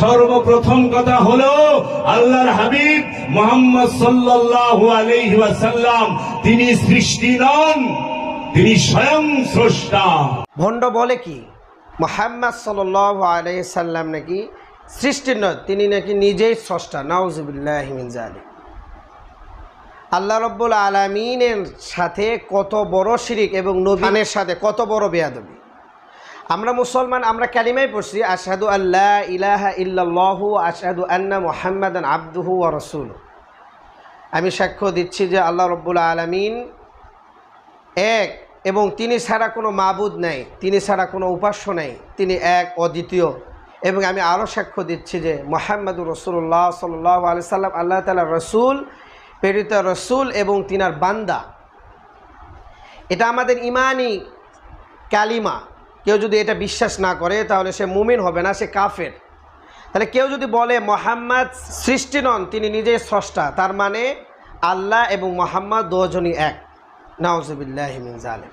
সর্বপ্রথম কথা হলো আল্লাহর হাবিব মোহাম্মদ সাল্লাল্লাহু আলাইহি ওয়াসাল্লাম। তিনি সৃষ্টি নন তিনি স্বয়ং স্রষ্টা। ভণ্ড বলে কি? মোহাম্মদ সাল আলাইসাল্লাম নাকি সৃষ্টির নয় তিনি নাকি নিজেই স্রষ্টা। নাউজুবিল্লাহমিন জালি আল্লাহ রব্বুল আলমিনের সাথে কত বড় শিরিক এবং নবীনের সাথে কত বড় বেয়াদবি। আমরা মুসলমান, আমরা ক্যালিমাই পড়ছি, আশহাদু আল্লাহ ইলাহা ইল্লাল্লাহু আশহাদু আন্না মুহাম্মাদান আবদুহু ওয়া রসুল আমি সাক্ষ্য দিচ্ছি যে আল্লাহ রব্বুল আলমিন এক এবং তিনি ছাড়া কোনো মাবুদ নাই, তিনি ছাড়া কোনো উপাস্য নাই, তিনি এক অদ্বিতীয়। এবং আমি আরও সাক্ষ্য দিচ্ছি যে মোহাম্মদুর রসুল্লাহ সাল্লাহ আলি সাল্লাম, আল্লাহ তালা রসুল, প্রেরিত রসুল এবং তিনার বান্দা। এটা আমাদের ইমানই কালিমা। কেউ যদি এটা বিশ্বাস না করে, তাহলে সে মুমিন হবে না, সে কাফের। তাহলে কেউ যদি বলে, মোহাম্মদ সৃষ্টি নন, তিনি নিজেই স্রষ্টা। তার মানে আল্লাহ এবং মোহাম্মদ দুজনই এক। নাউজুবিল্লাহমিন জালেম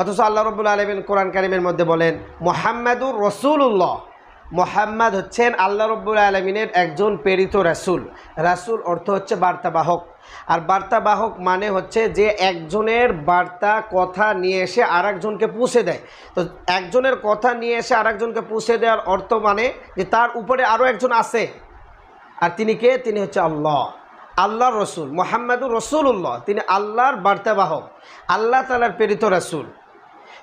অথচ আল্লাহ রবুল আলমিন কোরআন কারিমের মধ্যে বলেন, মোহাম্মদুর রসুল্লাহ মোহাম্মদ হচ্ছেন আল্লাহ রব্বুল আলমিনের একজন প্রেরিত রাসুল। রাসুল অর্থ হচ্ছে বার্তাবাহক। আর বার্তাবাহক মানে হচ্ছে যে একজনের বার্তা, কথা নিয়ে এসে আর একজনকে পুষে দেয়। তো একজনের কথা নিয়ে এসে আর একজনকে পুষে দেওয়ার অর্থ মানে যে তার উপরে আরও একজন আছে। আর তিনি কে? তিনি হচ্ছে আল্লাহ। আল্লাহর রসুল, মোহাম্মদুর রসুল্লাহ তিনি আল্লাহর বার্তাবাহক। আল্লাহ তালার প্রেরিত রাসুল।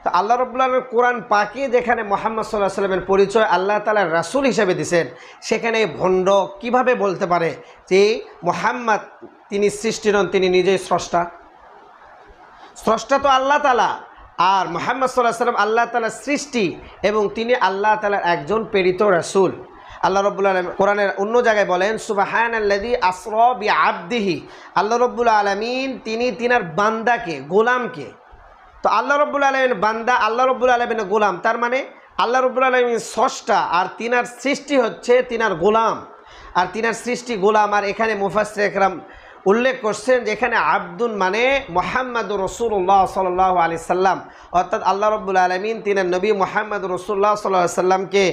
আল্লাহ রবুল্লাহ কোরআন পাকে যেখানে মোহাম্মদ সাল্লাহ সাল্লামের পরিচয় আল্লাহ তালার রাসুল হিসেবে দিছেন, সেখানে ভণ্ড কীভাবে বলতে পারে যে মোহাম্মদ তিনি সৃষ্টি নন, তিনি নিজেই স্রষ্টা? স্রষ্টা তো আল্লাহ তালা আর মোহাম্মদ সাল্লাহ সাল্লাম আল্লাহ তালার সৃষ্টি এবং তিনি আল্লাহ তালার একজন প্রেরিত রাসুল। আল্লাহ রব্বুল আলম কোরআনের অন্য জায়গায় বলেন সুবাহান আল্লাদি আসরবি আবদিহি আল্লাহ রব্বুল আলমিন তিনি তিনার বান্দাকে, গোলামকে তো আল্লাহ রব্বুল আলমিন বান্দা আল্লাহ রব্বুল আলমিনের গোলাম। তার মানে আল্লাহ রব্বুল আলমিন ষষ্ঠা আর তিনার সৃষ্টি হচ্ছে তিনার গোলাম। আর তিনার সৃষ্টি গোলাম আর এখানে মুফাসে একরাম উল্লেখ করছেন যে এখানে আব্দুল মানে মোহাম্মদ রসুল্লাহ সাল আলি সাল্লাম। অর্থাৎ আল্লাহ রব্বুল আলমিন তিনার নবী মোহাম্মদ রসুল্লাহ সাল্লাহ সাল্লামকে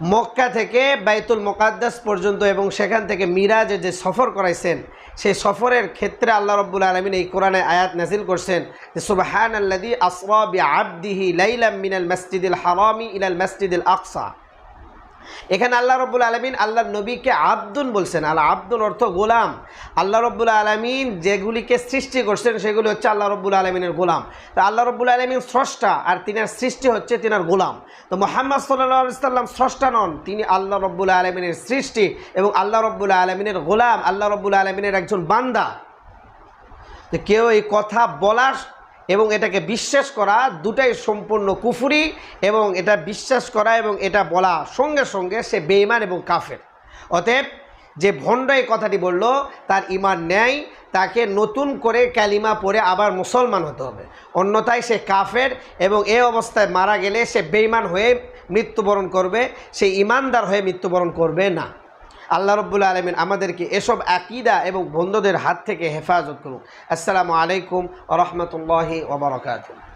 মক্কা থেকে বাইতুল মোকাদ্দাস পর্যন্ত এবং সেখান থেকে মিরাজে যে সফর করাইছেন, সেই সফরের ক্ষেত্রে আল্লাহ রব্বুল আলমিন এই কোরআনে আয়াত নাজিল করছেন যে সুবাহান আল্লাদি আসরাবি আবদিহি লাইলাম মিনাল মসজিদুল হারামি ইলাল মসজিদুল আকসা। এখানে আল্লাহ রব্বুল আলমিন আল্লাহ নবীকে আব্দুন বলছেন। আল্লাহ আব্দুল অর্থ গোলাম। আল্লাহ রব্বুল আলমিন যেগুলিকে সৃষ্টি করছেন, সেগুলি হচ্ছে আল্লাহ রব্বুল আলমিনের গোলাম। তো আল্লাহ রব্বুল আলমিন স্রষ্টা আর তিনার সৃষ্টি হচ্ছে তিনার গোলাম। তো মোহাম্মদ সাল্লাম স্রষ্টা নন, তিনি আল্লাহ রব্বুল আলমিনের সৃষ্টি এবং আল্লাহ রব্বুল আলমিনের গোলাম, আল্লাহ রব্বুল আলমিনের একজন বান্দা। তো কেউ এই কথা বলার এবং এটাকে বিশ্বাস করা দুটাই সম্পূর্ণ কুফুরি এবং এটা বিশ্বাস করা এবং এটা বলা সঙ্গে সঙ্গে সে বেইমান এবং কাফের। অতএব যে ভণ্ড এই কথাটি বলল, তার ইমান নেয় তাকে নতুন করে ক্যালিমা পরে আবার মুসলমান হতে হবে। অন্যথায় সে কাফের এবং এ অবস্থায় মারা গেলে সে বেইমান হয়ে মৃত্যুবরণ করবে, সে ইমানদার হয়ে মৃত্যুবরণ করবে না। আল্লাহ রব্বুল আলমিন আমাদেরকে এসব আকিদা এবং বন্ধুদের হাত থেকে হেফাজত করুক আসসালামু আলাইকুম রহমতুল্লাহি ওবরাকাতুহ